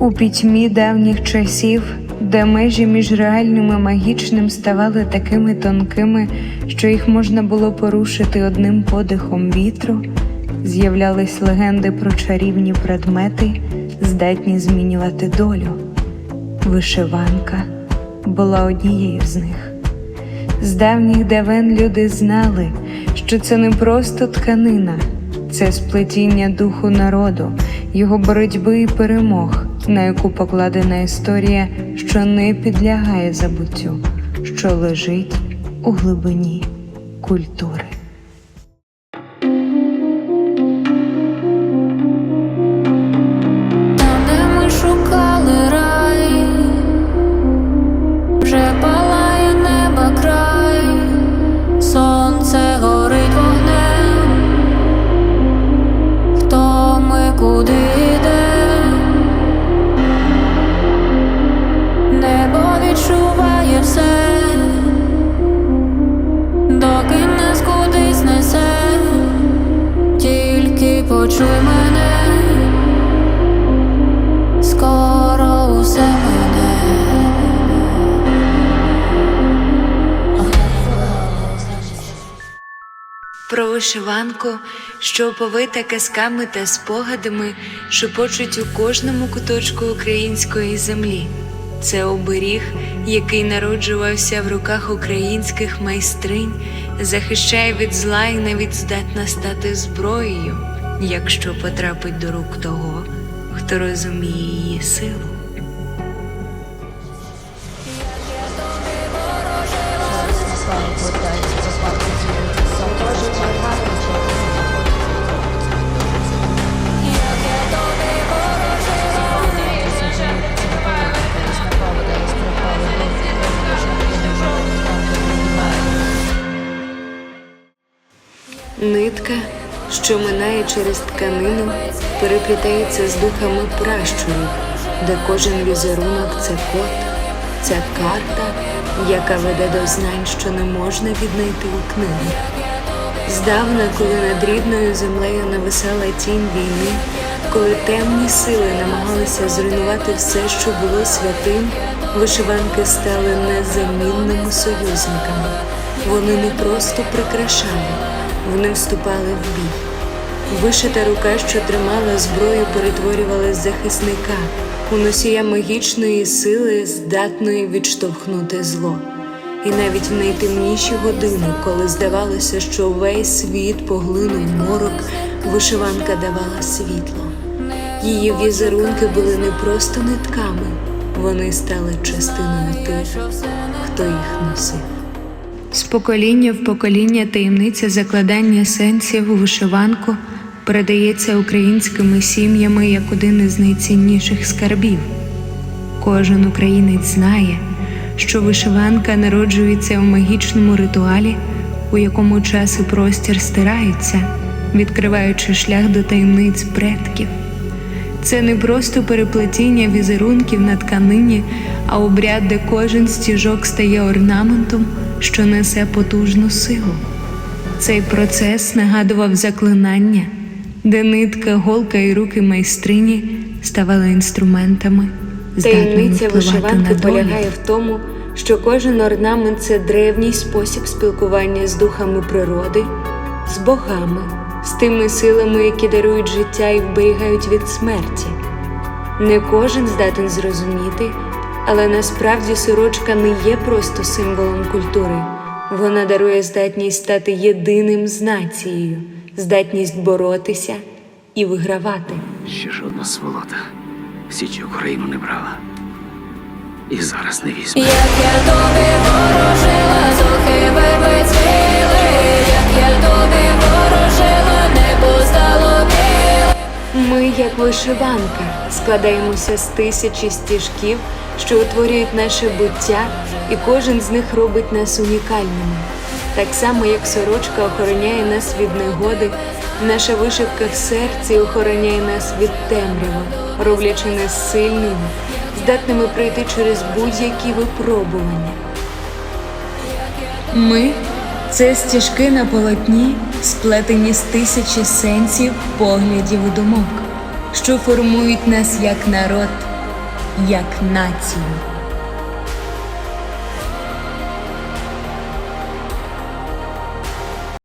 У пітьмі давніх часів, де межі між реальним і магічним ставали такими тонкими, що їх можна було порушити одним подихом вітру, з'являлись легенди про чарівні предмети, здатні змінювати долю. Вишиванка була однією з них. З давніх давен люди знали, що це не просто тканина, це сплетіння духу народу, його боротьби і перемог, на яку покладена історія, що не підлягає забуттю, що лежить у глибині культури. Про вишиванку, що оповита казками та спогадами, шепочуть у кожному куточку української землі. Це оберіг, який народжувався в руках українських майстринь, захищає від зла і навіть здатна стати зброєю, якщо потрапить до рук того, хто розуміє її силу. Нитка, що минає через тканину, переплітається з духами пращурів, де кожен візерунок це код, це карта, яка веде до знань, що не можна віднайти у книгах. Здавна, коли над рідною землею нависала тінь війни, коли темні сили намагалися зруйнувати все, що було святим, вишиванки стали незамінними союзниками. Вони не просто прикрашали, вони вступали в бій. Вишита рука, що тримала зброю, перетворювалась захисника у носія магічної сили, здатної відштовхнути зло. І навіть в найтемніші години, коли здавалося, що весь світ поглинув морок, вишиванка давала світло. Її візерунки були не просто нитками, вони стали частиною тих, хто їх носив. З покоління в покоління таємниця закладання сенсів у вишиванку передається українськими сім'ями як один із найцінніших скарбів. Кожен українець знає, що вишиванка народжується в магічному ритуалі, у якому час і простір стираються, відкриваючи шлях до таємниць предків. Це не просто переплетіння візерунків на тканині, а обряд, де кожен стіжок стає орнаментом, що несе потужну силу. Цей процес нагадував заклинання, де нитка, голка і руки майстрині ставали інструментами, Таємниця вишиванки полягає в тому, що кожен орнамент це древній спосіб спілкування з духами природи, з богами, з тими силами, які дарують життя і вберігають від смерті. Не кожен здатен зрозуміти, але насправді сорочка не є просто символом культури. Вона дарує здатність стати єдиним з нацією, здатність боротися і вигравати. Ще жодна сволота в Січі Україну не брала. І зараз не візьме. Як я тобі ворожила, вишиванка, складаємося з тисячі стіжків, що утворюють наше буття, і кожен з них робить нас унікальними. Так само, як сорочка охороняє нас від негоди, наша вишивка в серці охороняє нас від темряви, роблячи нас сильними, здатними пройти через будь-які випробування. Ми це стіжки на полотні, сплетені з тисячі сенсів, поглядів і думок, що формують нас як народ, як націю.